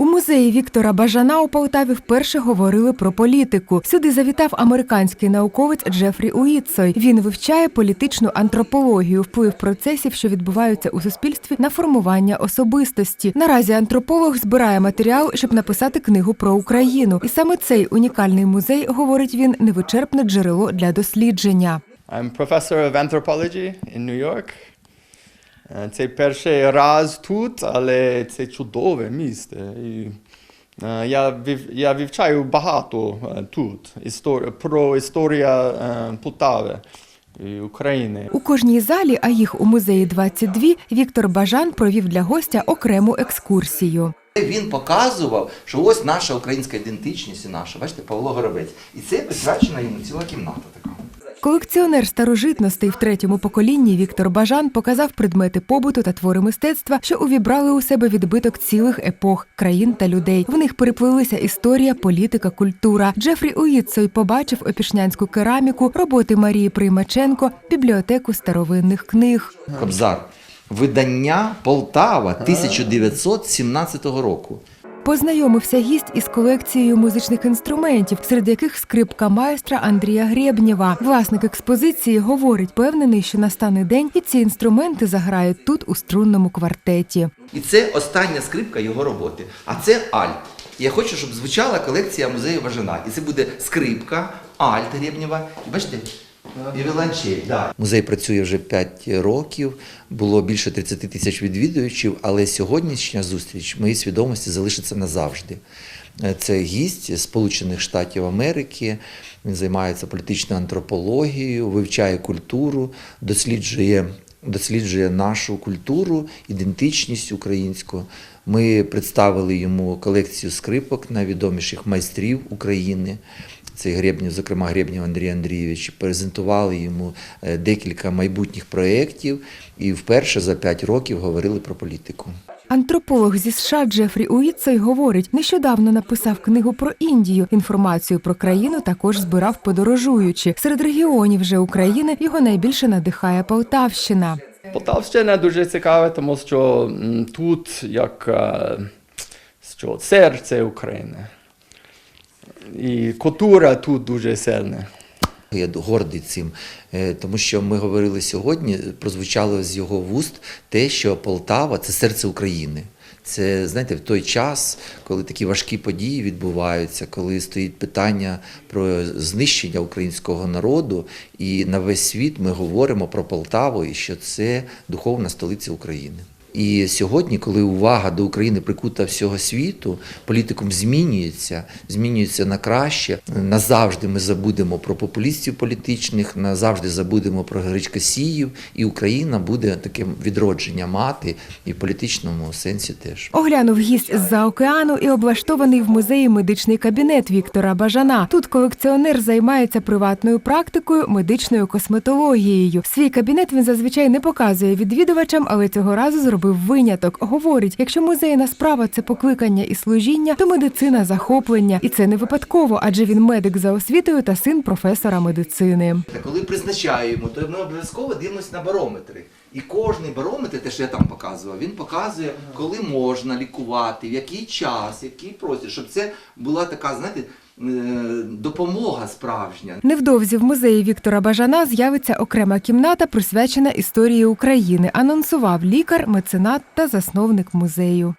У музеї Віктора Бажана у Полтаві вперше говорили про політику. Сюди завітав американський науковець Джефрі Уітсой. Він вивчає політичну антропологію, вплив процесів, що відбуваються у суспільстві на формування особистості. Наразі антрополог збирає матеріал, щоб написати книгу про Україну. І саме цей унікальний музей, говорить він, невичерпне джерело для дослідження. I'm professor of anthropology in New York. Це перший раз тут, але це чудове місце. І, е, я, вив, я вивчаю багато е, тут істор, про історію е, Полтави і України. У кожній залі, а їх у музеї 22, Віктор Бажан провів для гостя окрему екскурсію. Він показував, що ось наша українська ідентичність і наша. Бачите, Павло Горобець. І це присвячена йому ціла кімната така. Колекціонер старожитностей в третьому поколінні Віктор Бажан показав предмети побуту та твори мистецтва, що увібрали у себе відбиток цілих епох, країн та людей. В них переплилися історія, політика, культура. Джефрі Уїтсой побачив опішнянську кераміку, роботи Марії Приймаченко, бібліотеку старовинних книг. Кобзар. Видання Полтава 1917 року. Познайомився гість із колекцією музичних інструментів, серед яких скрипка майстра Андрія Гребнєва. Власник експозиції говорить, певнений, що настане день, і ці інструменти заграють тут у струнному квартеті. І це остання скрипка його роботи. А це альт. Я хочу, щоб звучала колекція музею Важина. І це буде скрипка, альт Гребнєва. Бачите, і віолончель. Да. Музей працює вже 5 років, було більше 30 тисяч відвідувачів, але сьогоднішня зустріч в моїй свідомості залишиться назавжди. Е, Це гість Сполучених Штатів Америки. Він займається політичною антропологією, вивчає культуру, досліджує, досліджує нашу культуру, ідентичність українську. Ми представили йому колекцію скрипок найвідоміших майстрів України. Це Гребнів, зокрема Гребнів Андрій Андрійович, презентували йому е, декілька майбутніх проєктів і вперше за п'ять років говорили про політику. Антрополог зі США Джефрі Уітсой говорить, нещодавно написав книгу про Індію. Інформацію про країну також збирав подорожуючи. Серед регіонів же України його найбільше надихає Полтавщина. Полтавщина дуже цікава, тому що тут як е, що, серце України. І культура тут дуже сильна. Я гордий цим, е, тому що ми говорили сьогодні, прозвучало з його вуст те, що Полтава це серце України. Це знаєте, в той час, коли такі важкі події відбуваються, коли стоїть питання про знищення українського народу, і на весь світ ми говоримо про Полтаву, і що це духовна столиця України. І сьогодні, коли увага до України прикута всього світу, політикум змінюється, змінюється на краще. Назавжди ми забудемо про популістів політичних, назавжди забудемо про гречкосіїв, і Україна буде таким відродження мати і в політичному сенсі теж. Оглянув гість з-за океану і облаштований в музеї медичний кабінет Віктора Бажана. Тут колекціонер займається приватною практикою, медичною косметологією. Свій кабінет він зазвичай не показує відвідувачам, але цього разу зробив виняток. Говорить, якщо музейна справа це покликання і служіння, то медицина захоплення. І це не випадково, адже він медик за освітою та син професора медицини. Та Коли призначаємо, то ми обов'язково дивимося на барометри. І кожний барометр, те, що я там показував, він показує, коли можна лікувати, в який час, який простір, щоб це була така, знаєте, допомога справжня. Невдовзі в музеї Віктора Бажана з'явиться окрема кімната, присвячена історії України. Анонсував лікар, меценат та засновник музею.